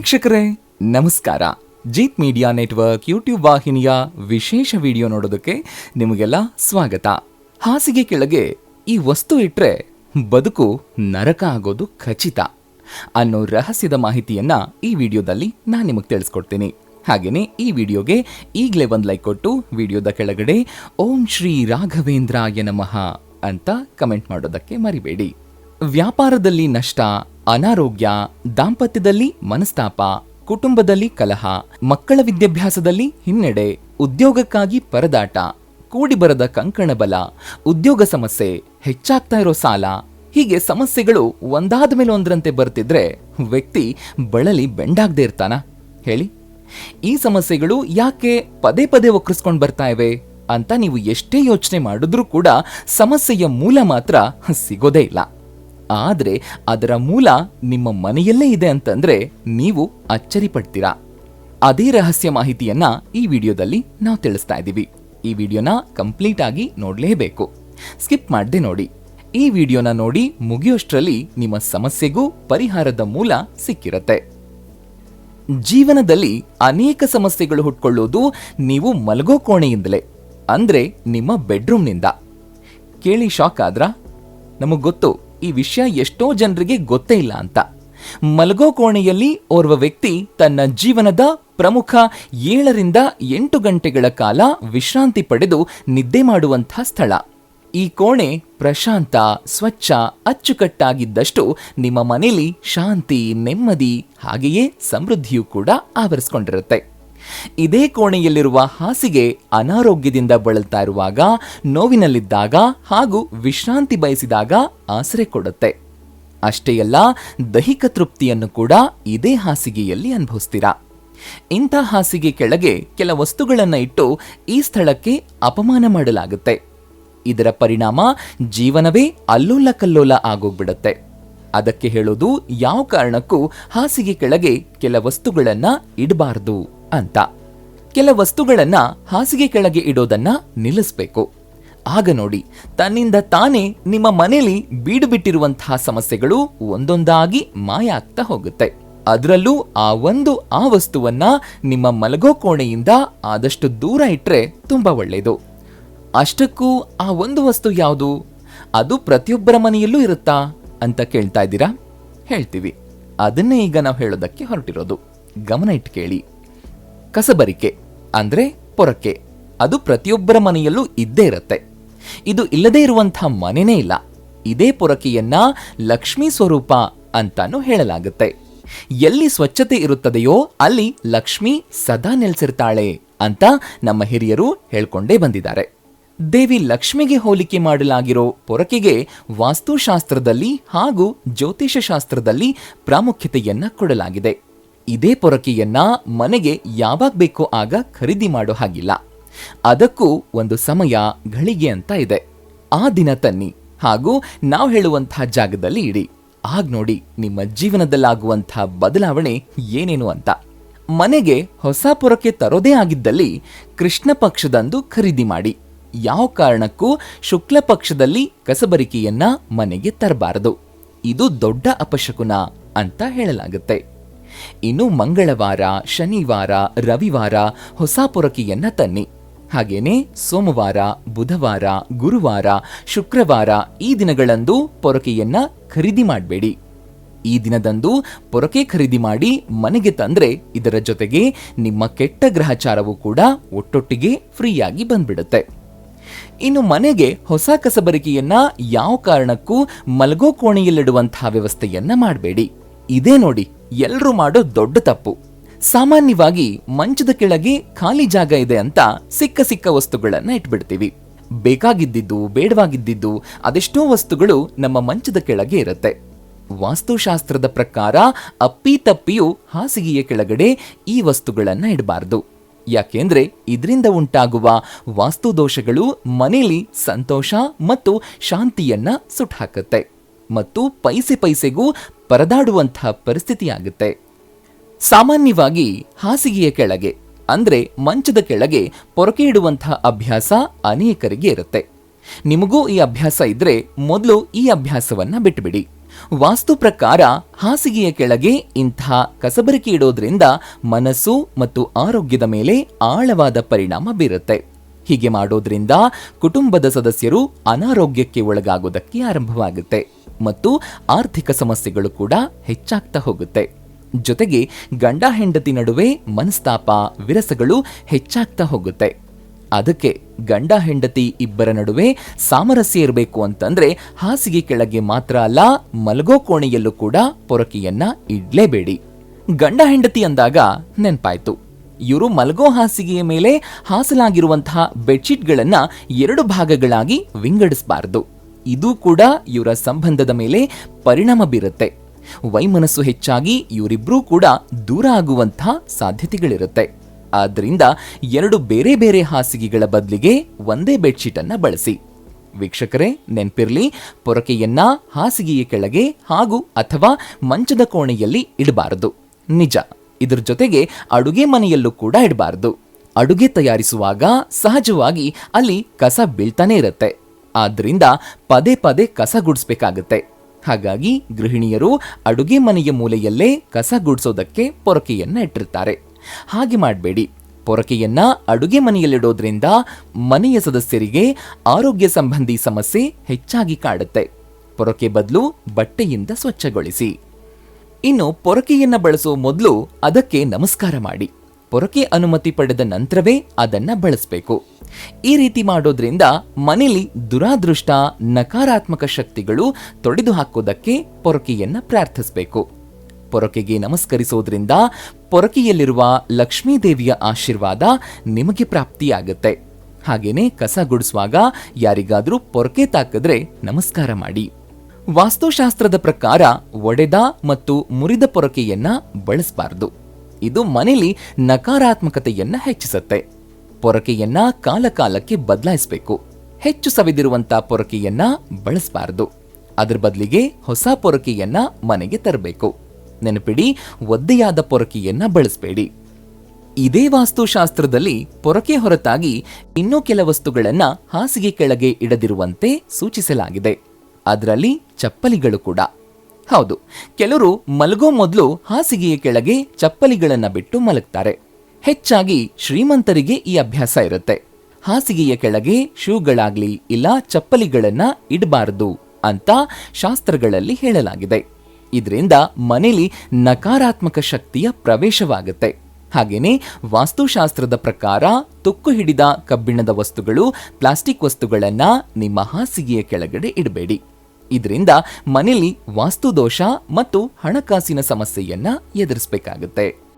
ವೀಕ್ಷಕರೇ, ನಮಸ್ಕಾರ. Jeet media network YouTube ವಾಹಿನಿಯ ವಿಶೇಷ ವಿಡಿಯೋ ನೋಡೋದಕ್ಕೆ ನಿಮಗೆಲ್ಲ ಸ್ವಾಗತ. ಹಾಸಿಗೆ ಕೆಳಗೆ ಈ ವಸ್ತು ಇಟ್ಟರೆ ಬದುಕು ನರಕ ಆಗೋದು ಖಚಿತ ಅನ್ನೋ ರಹಸ್ಯದ ಮಾಹಿತಿಯನ್ನ ಈ ವಿಡಿಯೋದಲ್ಲಿ ನಾನು ನಿಮಗೆ ತಿಳಿಸ್ಕೊಡ್ತೀನಿ. ಹಾಗೆಯೇ ಈ ವಿಡಿಯೋಗೆ ಈಗಲೇ ಒಂದು ಲೈಕ್ ಕೊಟ್ಟು ವಿಡಿಯೋದ ಕೆಳಗಡೆ ಓಂ ಶ್ರೀ ರಾಘವೇಂದ್ರಾಯ ನಮಃ ಅಂತ ಕಮೆಂಟ್ ಮಾಡೋದಕ್ಕೆ ಮರಿಬೇಡಿ. ವ್ಯಾಪಾರದಲ್ಲಿ ನಷ್ಟ ಅನಾರೋಗ್ಯ, ದಾಂಪತ್ಯದಲ್ಲಿ ಮನಸ್ತಾಪ, ಕುಟುಂಬದಲ್ಲಿ ಕಲಹ, ಮಕ್ಕಳ ವಿದ್ಯಾಭ್ಯಾಸದಲ್ಲಿ ಹಿನ್ನಡೆ, ಉದ್ಯೋಗಕ್ಕಾಗಿ ಪರದಾಟ ಕೂಡಿ ಬರದ ಕಂಕಣ ಬಲ, ಉದ್ಯೋಗ ಸಮಸ್ಯೆ, ಹೆಚ್ಚಾಗ್ತಾ ಇರೋ ಸಾಲ, ಹೀಗೆ ಸಮಸ್ಯೆಗಳು ಒಂದಾದ ಮೇಲೆ ಒಂದರಂತೆ ಬರ್ತಿದ್ರೆ ವ್ಯಕ್ತಿ ಬಳಲಿ ಬೆಂಡಾಗ್ದೇ ಇರ್ತಾನ? ಹೇಳಿ. ಈ ಸಮಸ್ಯೆಗಳು ಯಾಕೆ ಪದೇ ಪದೇ ಒಕ್ಕರಿಸ್ಕೊಂಡು ಬರ್ತಾ ಇವೆ ಅಂತ ನೀವು ಎಷ್ಟೇ ಯೋಚನೆ ಮಾಡಿದ್ರೂ ಕೂಡ ಸಮಸ್ಯೆಯ ಮೂಲ ಮಾತ್ರ ಸಿಗೋದೇ ಇಲ್ಲ. ಆದ್ರೆ ಅದರ ಮೂಲ ನಿಮ್ಮ ಮನೆಯಲ್ಲೇ ಇದೆ ಅಂತಂದ್ರೆ ನೀವು ಅಚ್ಚರಿ ಪಡ್ತೀರಾ ಅದೇ ರಹಸ್ಯ ಮಾಹಿತಿಯನ್ನ ಈ ವಿಡಿಯೋದಲ್ಲಿ ನಾವು ತಿಳಿಸ್ತಾ ಇದ್ದೀವಿ ಈ ವಿಡಿಯೋನ ಕಂಪ್ಲೀಟ್ ಆಗಿ ನೋಡ್ಲೇಬೇಕು. ಸ್ಕಿಪ್ ಮಾಡದೆ ನೋಡಿ. ಈ ವಿಡಿಯೋನ ನೋಡಿ ಮುಗಿಯೋಷ್ಟರಲ್ಲಿ ನಿಮ್ಮ ಸಮಸ್ಯೆಗೂ ಪರಿಹಾರದ ಮೂಲ ಸಿಕ್ಕಿರತ್ತೆ. ಜೀವನದಲ್ಲಿ ಅನೇಕ ಸಮಸ್ಯೆಗಳು ಹುಟ್ಕೊಳ್ಳೋದು ನೀವು ಮಲಗೋ ಕೋಣೆಯಿಂದಲೇ, ಅಂದ್ರೆ ನಿಮ್ಮ ಬೆಡ್ರೂಮ್ನಿಂದ. ಕೇಳಿ ಶಾಕ್ ಆದ್ರಾ? ನಮಗ್ ಗೊತ್ತು. ಈ ವಿಷಯ ಎಷ್ಟೋ ಜನರಿಗೆ ಗೊತ್ತೇ ಇಲ್ಲ ಅಂತ. ಮಲಗೋ ಕೋಣೆಯಲ್ಲಿ ಓರ್ವ ವ್ಯಕ್ತಿ ತನ್ನ ಜೀವನದ ಪ್ರಮುಖ ಏಳರಿಂದ ಎಂಟು ಗಂಟೆಗಳ ಕಾಲ ವಿಶ್ರಾಂತಿ ಪಡೆದು ನಿದ್ದೆ ಮಾಡುವಂಥ ಸ್ಥಳ. ಈ ಕೋಣೆ ಪ್ರಶಾಂತ, ಸ್ವಚ್ಛ, ಅಚ್ಚುಕಟ್ಟಾಗಿದ್ದಷ್ಟು ನಿಮ್ಮ ಮನೆಯಲ್ಲಿ ಶಾಂತಿ, ನೆಮ್ಮದಿ, ಹಾಗೆಯೇ ಸಮೃದ್ಧಿಯೂ ಕೂಡ ಆವರಿಸ್ಕೊಂಡಿರುತ್ತೆ. ಇದೇ ಕೋಣೆಯಲ್ಲಿರುವ ಹಾಸಿಗೆ ಅನಾರೋಗ್ಯದಿಂದ ಬಳಲ್ತಾ ಇರುವಾಗ ನೋವಿನಲ್ಲಿದ್ದಾಗ ಹಾಗೂ ವಿಶ್ರಾಂತಿ ಬಯಸಿದಾಗ ಆಸರೆ ಕೊಡುತ್ತೆ. ಅಷ್ಟೇ ಅಲ್ಲ, ದೈಹಿಕ ತೃಪ್ತಿಯನ್ನು ಕೂಡ ಇದೇ ಹಾಸಿಗೆಯಲ್ಲಿ ಅನುಭವಿಸ್ತೀರ? ಇಂಥ ಹಾಸಿಗೆ ಕೆಳಗೆ ಕೆಲ ವಸ್ತುಗಳನ್ನು ಇಟ್ಟು ಈ ಸ್ಥಳಕ್ಕೆ ಅಪಮಾನ ಮಾಡಲಾಗುತ್ತೆ. ಇದರ ಪರಿಣಾಮ ಜೀವನವೇ ಅಲ್ಲೋಲ ಕಲ್ಲೋಲ ಆಗೋಗ್ಬಿಡುತ್ತೆ. ಅದಕ್ಕೆ ಹೇಳೋದು ಯಾವ ಕಾರಣಕ್ಕೂ ಹಾಸಿಗೆ ಕೆಳಗೆ ಕೆಲ ವಸ್ತುಗಳನ್ನು ಇಡಬಾರ್ದು. ಅಂತ. ಕೆಲ ವಸ್ತುಗಳನ್ನ ಹಾಸಿಗೆ ಕೆಳಗೆ ಇಡೋದನ್ನ ನಿಲ್ಲಿಸ್ಬೇಕು. ಆಗ ನೋಡಿ, ತನ್ನಿಂದ ತಾನೇ ನಿಮ್ಮ ಮನೆಯಲ್ಲಿ ಬೀಡು ಬಿಟ್ಟಿರುವಂತಹ ಸಮಸ್ಯೆಗಳು ಒಂದೊಂದಾಗಿ ಮಾಯ ಆಗ್ತಾ ಹೋಗುತ್ತೆ. ಅದರಲ್ಲೂ ಆ ಒಂದು ಆ ವಸ್ತುವನ್ನ ನಿಮ್ಮ ಮಲಗೋ ಕೋಣೆಯಿಂದ ಆದಷ್ಟು ದೂರ ಇಟ್ಟರೆ ತುಂಬಾ ಒಳ್ಳೆಯದು ಅಷ್ಟಕ್ಕೂ ಆ ಒಂದು ವಸ್ತು ಯಾವುದು? ಅದು ಪ್ರತಿಯೊಬ್ಬರ ಮನೆಯಲ್ಲೂ ಇರುತ್ತಾ? ಅಂತ ಕೇಳ್ತಾ ಇದ್ದೀರಾ? ಹೇಳ್ತೀವಿ. ಅದನ್ನೇ ಈಗ ನಾವು ಹೇಳೋದಕ್ಕೆ ಹೊರಟಿರೋದು. ಗಮನ ಇಟ್ಟು ಕೇಳಿ. ಕಸಬರಿಕೆ, ಅಂದ್ರೆ ಪೊರಕೆ. ಅದು ಪ್ರತಿಯೊಬ್ಬರ ಮನೆಯಲ್ಲೂ ಇದ್ದೇ ಇರುತ್ತೆ. ಇದು ಇಲ್ಲದೇ ಇರುವಂಥ ಮನೆನೇ ಇಲ್ಲ. ಇದೇ ಪೊರಕೆಯನ್ನ ಲಕ್ಷ್ಮೀ ಸ್ವರೂಪ ಅಂತಾನು ಹೇಳಲಾಗುತ್ತೆ. ಎಲ್ಲಿ ಸ್ವಚ್ಛತೆ ಇರುತ್ತದೆಯೋ ಅಲ್ಲಿ ಲಕ್ಷ್ಮಿ ಸದಾ ನೆಲೆಸಿರ್ತಾಳೆ ಅಂತ ನಮ್ಮ ಹಿರಿಯರು ಹೇಳ್ಕೊಂಡೇ ಬಂದಿದ್ದಾರೆ. ದೇವಿ ಲಕ್ಷ್ಮಿಗೆ ಹೋಲಿಕೆ ಮಾಡಲಾಗಿರೋ ಪೊರಕೆಗೆ ವಾಸ್ತುಶಾಸ್ತ್ರದಲ್ಲಿ ಹಾಗೂ ಜ್ಯೋತಿಷ ಶಾಸ್ತ್ರದಲ್ಲಿ ಪ್ರಾಮುಖ್ಯತೆಯನ್ನ ಕೊಡಲಾಗಿದೆ. ಇದೇ ಪೊರಕೆಯನ್ನ ಮನೆಗೆ ಯಾವಾಗ ಬೇಕೋ ಆಗ ಖರೀದಿ ಮಾಡೋ ಹಾಗಿಲ್ಲ. ಅದಕ್ಕೂ ಒಂದು ಸಮಯ ಘಳಿಗೆ ಅಂತ ಇದೆ. ಆ ದಿನ ತನ್ನಿ. ಹಾಗೂ ನಾವು ಹೇಳುವಂತಹ ಜಾಗದಲ್ಲಿ ಇಡಿ. ಆಗ ನೋಡಿ ನಿಮ್ಮ ಜೀವನದಲ್ಲಾಗುವಂತಹ ಬದಲಾವಣೆ ಏನೇನು ಅಂತ. ಮನೆಗೆ ಹೊಸ ಪೊರಕೆ ತರೋದೇ ಆಗಿದ್ದಲ್ಲಿ ಕೃಷ್ಣ ಪಕ್ಷದಂದು ಖರೀದಿ ಮಾಡಿ. ಯಾವ ಕಾರಣಕ್ಕೂ ಶುಕ್ಲ ಪಕ್ಷದಲ್ಲಿ ಕಸಬರಿಕೆಯನ್ನ ಮನೆಗೆ ತರಬಾರದು. ಇದು ದೊಡ್ಡ ಅಪಶಕುನ ಅಂತ ಹೇಳಲಾಗುತ್ತೆ. ಇನ್ನು ಮಂಗಳವಾರ, ಶನಿವಾರ, ರವಿವಾರ ಹೊಸ ಪೊರಕೆಯನ್ನ ತನ್ನಿ. ಹಾಗೇನೆ ಸೋಮವಾರ, ಬುಧವಾರ, ಗುರುವಾರ, ಶುಕ್ರವಾರ ಈ ದಿನಗಳಂದು ಪೊರಕೆಯನ್ನ ಖರೀದಿ ಮಾಡಬೇಡಿ. ಈ ದಿನದಂದು ಪೊರಕೆ ಖರೀದಿ ಮಾಡಿ ಮನೆಗೆ ತಂದ್ರೆ ಇದರ ಜೊತೆಗೆ ನಿಮ್ಮ ಕೆಟ್ಟ ಗ್ರಹಚಾರವು ಕೂಡ ಒಟ್ಟೊಟ್ಟಿಗೆ ಫ್ರೀಯಾಗಿ ಬಂದ್ಬಿಡುತ್ತೆ. ಇನ್ನು ಮನೆಗೆ ಹೊಸ ಕಸಬರಿಕೆಯನ್ನ ಯಾವ ಕಾರಣಕ್ಕೂ ಮಲಗೋ ಕೋಣೆಯಲ್ಲಿಡುವಂತಹ ವ್ಯವಸ್ಥೆಯನ್ನ ಮಾಡಬೇಡಿ. ಇದೇ ನೋಡಿ. ಎಲ್ರೂ ಮಾಡೋ ದೊಡ್ಡ ತಪ್ಪು. ಸಾಮಾನ್ಯವಾಗಿ ಮಂಚದ ಕೆಳಗೆ ಖಾಲಿ ಜಾಗ ಇದೆ ಅಂತ ಸಿಕ್ಕ ಸಿಕ್ಕ ವಸ್ತುಗಳನ್ನ ಇಟ್ಬಿಡ್ತೀವಿ. ಬೇಕಾಗಿದ್ದಿದ್ದು, ಬೇಡವಾಗಿದ್ದಿದ್ದು, ಅದೆಷ್ಟೋ ವಸ್ತುಗಳು ನಮ್ಮ ಮಂಚದ ಕೆಳಗೆ ಇರುತ್ತೆ. ವಾಸ್ತುಶಾಸ್ತ್ರದ ಪ್ರಕಾರ ಅಪ್ಪಿ ತಪ್ಪಿಯು ಹಾಸಿಗೆಯ ಕೆಳಗಡೆ ಈ ವಸ್ತುಗಳನ್ನ ಇಡಬಾರ್ದು. ಯಾಕೆಂದ್ರೆ ಇದರಿಂದ ಉಂಟಾಗುವ ವಾಸ್ತುದೋಷಗಳು ಮನೆಯಲ್ಲಿ ಸಂತೋಷ ಮತ್ತು ಶಾಂತಿಯನ್ನ ಸುಟ್ಟಾಕತ್ತೆ ಮತ್ತು ಪೈಸೆ ಪೈಸೆಗೂ ಪರದಾಡುವಂತಹ ಪರಿಸ್ಥಿತಿಯಾಗುತ್ತೆ. ಸಾಮಾನ್ಯವಾಗಿ ಹಾಸಿಗೆಯ ಕೆಳಗೆ, ಅಂದರೆ ಮಂಚದ ಕೆಳಗೆ ಪೊರಕೆ ಇಡುವಂಥ ಅಭ್ಯಾಸ ಅನೇಕರಿಗೆ ಇರುತ್ತೆ. ನಿಮಗೂ ಈ ಅಭ್ಯಾಸ ಇದ್ರೆ ಮೊದಲು ಈ ಅಭ್ಯಾಸವನ್ನ ಬಿಟ್ಟುಬಿಡಿ ವಾಸ್ತು ಪ್ರಕಾರ ಹಾಸಿಗೆಯ ಕೆಳಗೆ ಇಂಥ ಕಸಬರಿಕೆ ಇಡೋದ್ರಿಂದ ಮನಸ್ಸು ಮತ್ತು ಆರೋಗ್ಯದ ಮೇಲೆ ಆಳವಾದ ಪರಿಣಾಮ ಬೀರುತ್ತೆ. ಹೀಗೆ ಮಾಡೋದ್ರಿಂದ ಕುಟುಂಬದ ಸದಸ್ಯರು ಅನಾರೋಗ್ಯಕ್ಕೆ ಒಳಗಾಗೋದಕ್ಕೆ ಆರಂಭವಾಗುತ್ತೆ ಮತ್ತು ಆರ್ಥಿಕ ಸಮಸ್ಯೆಗಳು ಕೂಡ ಹೆಚ್ಚಾಗ್ತಾ ಹೋಗುತ್ತೆ. ಜೊತೆಗೆ ಗಂಡ ಹೆಂಡತಿ ನಡುವೆ ಮನಸ್ತಾಪ, ವಿರಸಗಳು ಹೆಚ್ಚಾಗ್ತಾ ಹೋಗುತ್ತೆ. ಅದಕ್ಕೆ ಗಂಡ ಹೆಂಡತಿ ಇಬ್ಬರ ನಡುವೆ ಸಾಮರಸ್ಯ ಇರಬೇಕು ಅಂತಂದ್ರೆ ಹಾಸಿಗೆ ಕೆಳಗೆ ಮಾತ್ರ ಅಲ್ಲ, ಮಲಗೋ ಕೋಣೆಯಲ್ಲೂ ಕೂಡ ಪೊರಕೆಯನ್ನ ಇಡ್ಲೇಬೇಡಿ. ಗಂಡ ಹೆಂಡತಿ ಅಂದಾಗ ನೆನ್ಪಾಯ್ತು. ಇವರು ಮಲಗೋ ಹಾಸಿಗೆಯ ಮೇಲೆ ಹಾಸಲಾಗಿರುವಂತಹ ಬೆಡ್ಶೀಟ್ಗಳನ್ನು ಎರಡು ಭಾಗಗಳಾಗಿ ವಿಂಗಡಿಸಬಾರದು. ಇದು ಕೂಡ ಇವರ ಸಂಬಂಧದ ಮೇಲೆ ಪರಿಣಾಮ ಬೀರುತ್ತೆ. ವೈಮನಸ್ಸು ಹೆಚ್ಚಾಗಿ ಇವರಿಬ್ಬರೂ ಕೂಡ ದೂರ ಆಗುವಂತಹ ಸಾಧ್ಯತೆಗಳಿರುತ್ತೆ. ಆದ್ದರಿಂದ ಎರಡು ಬೇರೆ ಬೇರೆ ಹಾಸಿಗೆಗಳ ಬದಲಿಗೆ ಒಂದೇ ಬೆಡ್ಶೀಟನ್ನು ಬಳಸಿ. ವೀಕ್ಷಕರೇ, ನೆನಪಿರಲಿ, ಪೊರಕೆಯನ್ನ ಹಾಸಿಗೆಯ ಕೆಳಗೆ ಹಾಗೂ ಅಥವಾ ಮಂಚದ ಕೋಣೆಯಲ್ಲಿ ಇಡಬಾರದು. ನಿಜ. ಇದ್ರ ಜೊತೆಗೆ ಅಡುಗೆ ಮನೆಯಲ್ಲೂ ಕೂಡ ಇಡಬಾರದು. ಅಡುಗೆ ತಯಾರಿಸುವಾಗ ಸಹಜವಾಗಿ ಅಲ್ಲಿ ಕಸ ಬೀಳ್ತಾನೆ ಇರುತ್ತೆ. ಆದ್ದರಿಂದ ಪದೇ ಪದೇ ಕಸ ಗುಡಿಸ್ಬೇಕಾಗತ್ತೆ. ಹಾಗಾಗಿ ಗೃಹಿಣಿಯರು ಅಡುಗೆ ಮನೆಯ ಮೂಲೆಯಲ್ಲೇ ಕಸ ಗುಡಿಸೋದಕ್ಕೆ ಪೊರಕೆಯನ್ನು ಇಟ್ಟಿರ್ತಾರೆ. ಹಾಗೆ ಮಾಡಬೇಡಿ. ಪೊರಕೆಯನ್ನ ಅಡುಗೆ ಮನೆಯಲ್ಲಿಡೋದ್ರಿಂದ ಮನೆಯ ಸದಸ್ಯರಿಗೆ ಆರೋಗ್ಯ ಸಂಬಂಧಿ ಸಮಸ್ಯೆ ಹೆಚ್ಚಾಗಿ ಕಾಡುತ್ತೆ. ಪೊರಕೆ ಬದಲು ಬಟ್ಟೆಯಿಂದ ಸ್ವಚ್ಛಗೊಳಿಸಿ. ಇನ್ನು ಪೊರಕೆಯನ್ನ ಬಳಸೋ ಮೊದಲು ಅದಕ್ಕೆ ನಮಸ್ಕಾರ ಮಾಡಿ. ಪೊರಕೆ ಅನುಮತಿ ಪಡೆದ ನಂತರವೇ ಅದನ್ನ ಬಳಸಬೇಕು. ಈ ರೀತಿ ಮಾಡೋದ್ರಿಂದ ಮನೆಯಲ್ಲಿ ದುರಾದೃಷ್ಟ, ನಕಾರಾತ್ಮಕ ಶಕ್ತಿಗಳು ತೊಡೆದು ಹಾಕೋದಕ್ಕೆ ಪೊರಕೆಯನ್ನ ಪ್ರಾರ್ಥಿಸಬೇಕು. ಪೊರಕೆಗೆ ನಮಸ್ಕರಿಸೋದ್ರಿಂದ ಪೊರಕೆಯಲ್ಲಿರುವ ಲಕ್ಷ್ಮೀದೇವಿಯ ಆಶೀರ್ವಾದ ನಿಮಗೆ ಪ್ರಾಪ್ತಿಯಾಗುತ್ತೆ. ಹಾಗೇನೆ ಕಸ ಗುಡಿಸುವಾಗ ಯಾರಿಗಾದರೂ ಪೊರಕೆ ತಾಕಿದ್ರೆ ನಮಸ್ಕಾರ ಮಾಡಿ. ವಾಸ್ತುಶಾಸ್ತ್ರದ ಪ್ರಕಾರ ಒಡೆದ ಮತ್ತು ಮುರಿದ ಪೊರಕೆಯನ್ನ ಬಳಸಬಾರದು. ಇದು ಮನೆಯಲ್ಲಿ ನಕಾರಾತ್ಮಕತೆಯನ್ನ ಹೆಚ್ಚಿಸುತ್ತೆ. ಪೊರಕೆಯನ್ನ ಕಾಲಕಾಲಕ್ಕೆ ಬದಲಾಯಿಸಬೇಕು. ಹೆಚ್ಚು ಸವಿದಿರುವಂತ ಪೊರಕೆಯನ್ನ ಬಳಸಬಾರದು. ಅದರ ಬದಲಿಗೆ ಹೊಸ ಪೊರಕೆಯನ್ನ ಮನೆಗೆ ತರಬೇಕು. ನೆನಪಿಡಿ, ಒದ್ದೆಯಾದ ಪೊರಕೆಯನ್ನ ಬಳಸಬೇಡಿ. ಇದೇ ವಾಸ್ತುಶಾಸ್ತ್ರದಲ್ಲಿ ಪೊರಕೆ ಹೊರತಾಗಿ ಇನ್ನೂ ಕೆಲ ವಸ್ತುಗಳನ್ನ ಹಾಸಿಗೆ ಕೆಳಗೆ ಇಡದಿರುವಂತೆ ಸೂಚಿಸಲಾಗಿದೆ. ಅದರಲ್ಲಿ ಚಪ್ಪಲಿಗಳು ಕೂಡ. ಹೌದು, ಕೆಲವರು ಮಲಗೋ ಮೊದಲು ಹಾಸಿಗೆಯ ಕೆಳಗೆ ಚಪ್ಪಲಿಗಳನ್ನು ಬಿಟ್ಟು ಮಲಗ್ತಾರೆ. ಹೆಚ್ಚಾಗಿ ಶ್ರೀಮಂತರಿಗೆ ಈ ಅಭ್ಯಾಸ ಇರುತ್ತೆ. ಹಾಸಿಗೆಯ ಕೆಳಗೆ ಶೂಗಳಾಗ್ಲಿ ಇಲ್ಲ ಚಪ್ಪಲಿಗಳನ್ನ ಇಡಬಾರದು ಅಂತ ಶಾಸ್ತ್ರಗಳಲ್ಲಿ ಹೇಳಲಾಗಿದೆ. ಇದರಿಂದ ಮನೇಲಿ ನಕಾರಾತ್ಮಕ ಶಕ್ತಿಯ ಪ್ರವೇಶವಾಗುತ್ತೆ. ಹಾಗೇನೆ ವಾಸ್ತುಶಾಸ್ತ್ರದ ಪ್ರಕಾರ ತುಕ್ಕು ಹಿಡಿದ ಕಬ್ಬಿಣದ ವಸ್ತುಗಳು ಪ್ಲಾಸ್ಟಿಕ್ ವಸ್ತುಗಳನ್ನ ನಿಮ್ಮ ಹಾಸಿಗೆಯ ಕೆಳಗಡೆ ಇಡಬೇಡಿ. ಇದರಿಂದ ಮನೆಯಲ್ಲಿ ವಾಸ್ತುದೋಷ ಮತ್ತು ಹಣಕಾಸಿನ ಸಮಸ್ಯೆಯನ್ನ ಎದುರಿಸಬೇಕಾಗುತ್ತೆ.